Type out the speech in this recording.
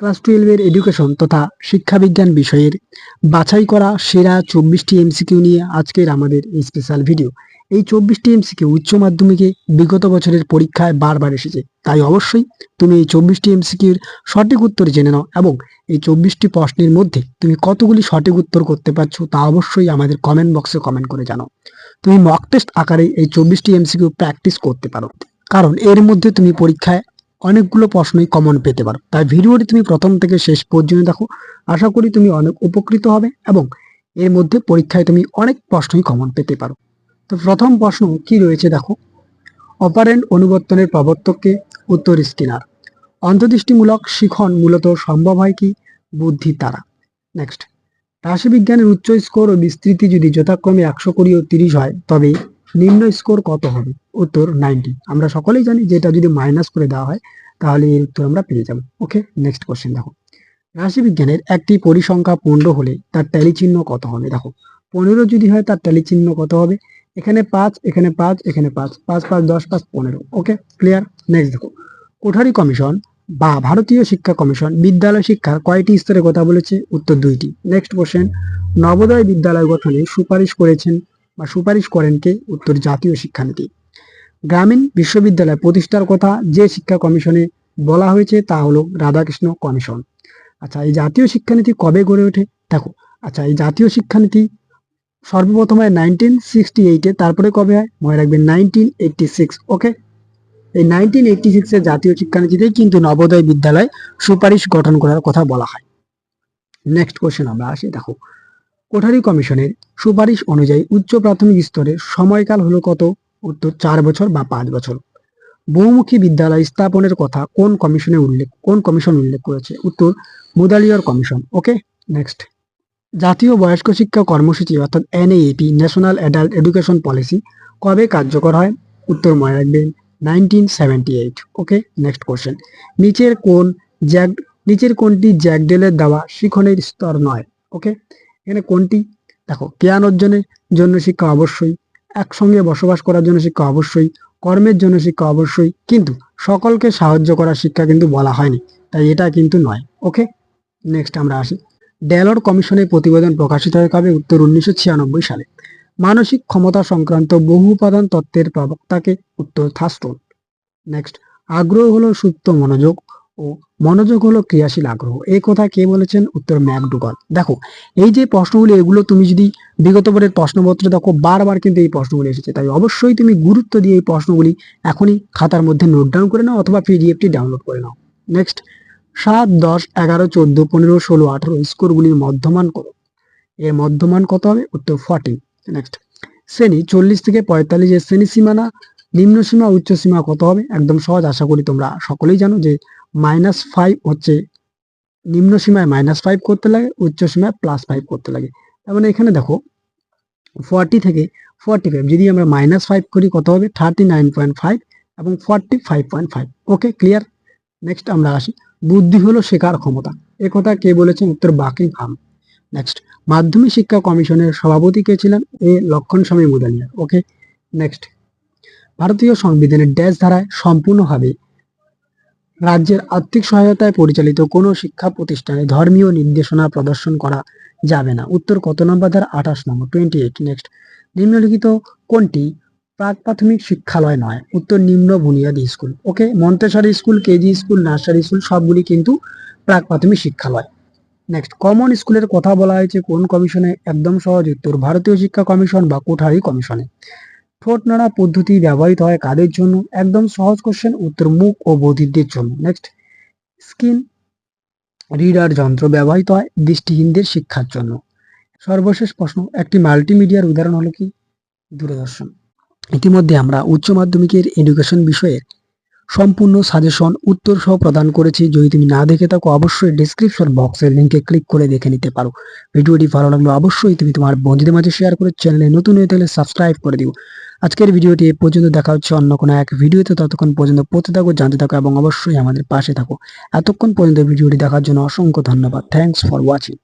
Class টুয়েলভের education তথা শিক্ষাবিজ্ঞান বিষয়ের বাছাই করা সেরা চব্বিশটি এমসিকিউ নিয়ে আজকের আমাদের এই স্পেশাল ভিডিও। এই চব্বিশটি এমসিকিউ উচ্চ মাধ্যমিকে বিগত বছরের পরীক্ষায় বারবার এসেছে। তাই অবশ্যই তুমি এই চব্বিশটি এমসিকিউর সঠিক উত্তর জেনে নাও এবং এই চব্বিশটি প্রশ্নের মধ্যে তুমি কতগুলি সঠিক উত্তর করতে পারছ তা অবশ্যই আমাদের কমেন্ট বক্সে কমেন্ট করে জানাও। তুমি মক টেস্ট আকারে এই চব্বিশটি এমসিকিউ প্র্যাকটিস করতে পারো। কারণ এর মধ্যে তুমি পরীক্ষায় অনেকগুলো প্রশ্নই কমন পেতে পারো। তাই ভিডিওটি তুমি প্রথম থেকে শেষ পর্যন্ত দেখো। আশা করি তুমি অনেক উপকৃত হবে এবং এর মধ্যে পরীক্ষায় তুমি অনেক প্রশ্নই কমন পেতে পারো। তো প্রথম প্রশ্ন কি রয়েছে দেখো? অপারেন্ট অনুবর্তনের প্রবর্তককে উত্তর স্কিনার অন্তর্দৃষ্টিমূলক শিখন মূলত সম্ভব হয় কি? বুদ্ধি তারা নেক্সট রাশিবিজ্ঞানের উচ্চ স্কোর ও বিস্তৃতি যদি যথাক্রমে একশো কুড়ি ও তিরিশ হয়, তবে নিম্ন স্কোর কত হবে? উত্তর নাইনটি। আমরা সকলেই জানি যে এটা যদি মাইনাস করে দেওয়া হয়, তাহলে এর উত্তর আমরা পেয়ে যাব। ওকে, নেক্সট কোশ্চেন দেখো। রাশিবিজ্ঞানের একটি পরিসংখ্যা পূর্ণ হলে তার ট্যালি চিহ্ন কত হবে? দেখো, পনেরো যদি হয়, তার ট্যালি চিহ্ন কত হবে? এখানে পাঁচ এখানে পাঁচ এখানে পাঁচ পাঁচ পাঁচ দশ, পাঁচ পনেরো। ওকে, ক্লিয়ার? নেক্সট দেখো। কোঠারি কমিশন বা ভারতীয় শিক্ষা কমিশন বিদ্যালয় শিক্ষার কয়টি স্তরে কথা বলেছে? উত্তর দুইটি। নেক্সট কোশ্চেন, নবোদয় বিদ্যালয় গঠনে সুপারিশ করেছেন বা সুপারিশ করেন কে? উত্তর জাতীয় শিক্ষানীতি। গ্রামীণ বিশ্ববিদ্যালয় প্রতিষ্ঠার কথা যে শিক্ষা কমিশনে বলা হয়েছে তা হলো রাধাকৃষ্ণ কমিশন। আচ্ছা এই জাতীয় শিক্ষানীতি কবে গড়ে ওঠে? দেখো আচ্ছা এই জাতীয় শিক্ষানীতি সর্বপ্রথম হয় নাইনটিন সিক্সটি এইটে তারপরে কবে হয়? মনে রাখবেন নাইনটিন এইটটি সিক্স, ওকে? এই নাইনটিন এইটটি সিক্সের জাতীয় শিক্ষানীতিতেই কিন্তু নবোদয় বিদ্যালয় সুপারিশ গঠন করার কথা বলা হয়। নেক্সট কোশ্চেন আমরা আসি, দেখো। কোঠারি কমিশনের সুপারিশ অনুযায়ী উচ্চ প্রাথমিক স্তরের সময়কাল হলো কত? উত্তর, চার বছর বা পাঁচ বছর। বহুমুখী বিদ্যালয় স্থাপনের কথা কোন কমিশনে উল্লেখ, কোন কমিশন উল্লেখ করেছে? উত্তর, মুদালিয়র কমিশন। ওকে, নেক্সট। জাতীয় বয়স্ক শিক্ষা কর্মসূচি, অর্থাৎ NAEP, national adult education policy, কবে কার্যকর হয়? উত্তর মনে রাখবেন, nineteen seventy eight. Okay, next question. নিচের কোন জ্যাক, নিচের কোনটি জ্যাকডেলের দেওয়া শিখনের স্তর নয়? ওকে এখানে কোনটি? দেখো জ্ঞান অর্জনের জন্য শিক্ষা অবশ্যই, একসঙ্গে বসবাস করার জন্য শিক্ষা অবশ্যই, কর্মের জন্য শিক্ষা অবশ্যই, কিন্তু সকলকে সাহায্য করার শিক্ষা কিন্তু বলা হয়নি, তাই এটা কিন্তু নয় ওকে নেক্সট আমরা আসি। ডেলর কমিশনের প্রতিবেদন প্রকাশিত হয় কবে? উত্তর উনিশশো ছিয়ানব্বই সালে। মানসিক ক্ষমতা সংক্রান্ত বহু উপাদান তত্ত্বের প্রবক্তাকে উত্তর থাস্টোন নেক্সট আগ্রহ হলো সুপ্ত মনোযোগ। ও মনোযোগ হলো ক্রিয়াশীল আগ্রহ। এই কথা কে বলেছেন? উত্তর ম্যাকডুগাল। দেখো, এই যে প্রশ্নগুলি, এগুলো তুমি যদি বিগত বরের প্রশ্নপত্রে দেখো, বারবার কিন্তু এই প্রশ্নগুলি এসেছে। তাই অবশ্যই তুমি গুরুত্ব দিয়ে এই প্রশ্নগুলি এখনই খাতার মধ্যে নোট ডাউন করে নাও অথবা পিডিএফটি ডাউনলোড করে নাও। নেক্সট সাত, দশ, এগারো, চোদ্দ, পনেরো, ষোলো, আঠারো, স্কোরগুলির মধ্যমান করো এর মধ্যমান কত হবে? উত্তর ফর্টি নেক্সট শ্রেণি, চল্লিশ থেকে পঁয়তাল্লিশ এর শ্রেণি সীমানা, নিম্ন সীমা, উচ্চ সীমা কত হবে? একদম সহজ, আশা করি তোমরা সকলেই জানো যে মাইনাস ফাইভ হচ্ছে, নিম্ন সীমায় মাইনাস ফাইভ করতে লাগে, উচ্চ সীমায় প্লাস ফাইভ করতে লাগে। তার মানে এখানে দেখো, ফর্টি থেকে ফর্টি ফাইভ, যদি আমরা মাইনাস ফাইভ করি কত হবে? থার্টি নাইন পয়েন্ট ফাইভ এবং forty five point five. Okay, clear? Next আমরা আসি। বুদ্ধি হলো শেখার ক্ষমতা। এ কথা কে বলেছেন? উত্তর বাকিং হাম নেক্সট, মাধ্যমিক শিক্ষা কমিশনের সভাপতি কে ছিলেন? এ লক্ষণ স্বামী মুদালিয়া। ওকে, নেক্সট, ভারতীয় সংবিধানের ড্যাশ ধারায় সম্পূর্ণভাবে রাজ্যের আর্থিক সহায়তায় পরিচালিত কোনো শিক্ষা প্রতিষ্ঠানে ধর্মীয় নির্দেশনা প্রদর্শন করা যাবে না। উত্তর কত নম্বর ধারা আঠাশ নম্বর টোয়েন্টি এইট নেক্সট নিম্নলিখিত কোনটি প্রাক প্রাথমিক শিক্ষালয় নয়? উত্তর নিম্ন বুনিয়াদী school. Okay Montessori school, KG school, nursery school, সবগুলি কিন্তু প্রাক প্রাথমিক শিক্ষালয়। নেক্সট কমন স্কুলের কথা বলা হয়েছে, কোন কমিশনে? একদম সহজ উত্তর, ভারতীয় শিক্ষা কমিশন বা কোঠারি কমিশনে। ঠোঁট নাড়া পদ্ধতি ব্যবহৃত হয় কাদের জন্য? একদম সহজ কোশ্চেন উত্তর মুখ ও বধিরদের জন্য। নেক্সট স্কিন রিডার যন্ত্র ব্যবহৃত হয় দৃষ্টিহীনদের শিক্ষার জন্য। সর্বশেষ প্রশ্ন, একটি মাল্টিমিডিয়ার উদাহরণ হলো কি? দূরদর্শন। ইতিমধ্যে আমরা উচ্চ মাধ্যমিকের এডুকেশন বিষয়ের সম্পূর্ণ সাজেশন উত্তর সহ প্রদান করেছি। যদি তুমি না দেখে থাকো, অবশ্যই ডিসক্রিপশন বক্সের লিঙ্কে ক্লিক করে দেখে নিতে পারো। ভিডিওটি ভালো লাগল অবশ্যই তুমি তোমার বন্ধুদের মাঝে শেয়ার করে চ্যানেলে নতুন হয়ে থাকলে সাবস্ক্রাইব করে দিও। আজকের ভিডিওটি এ পর্যন্ত দেখা হচ্ছে অন্য কোনো এক ভিডিওতে। ততক্ষণ পর্যন্ত পড়তে থাকো, জানতে থাকো এবং অবশ্যই আমাদের পাশে থাকো। এতক্ষণ পর্যন্ত ভিডিওটি দেখার জন্য অসংখ্য ধন্যবাদ। Thanks for watching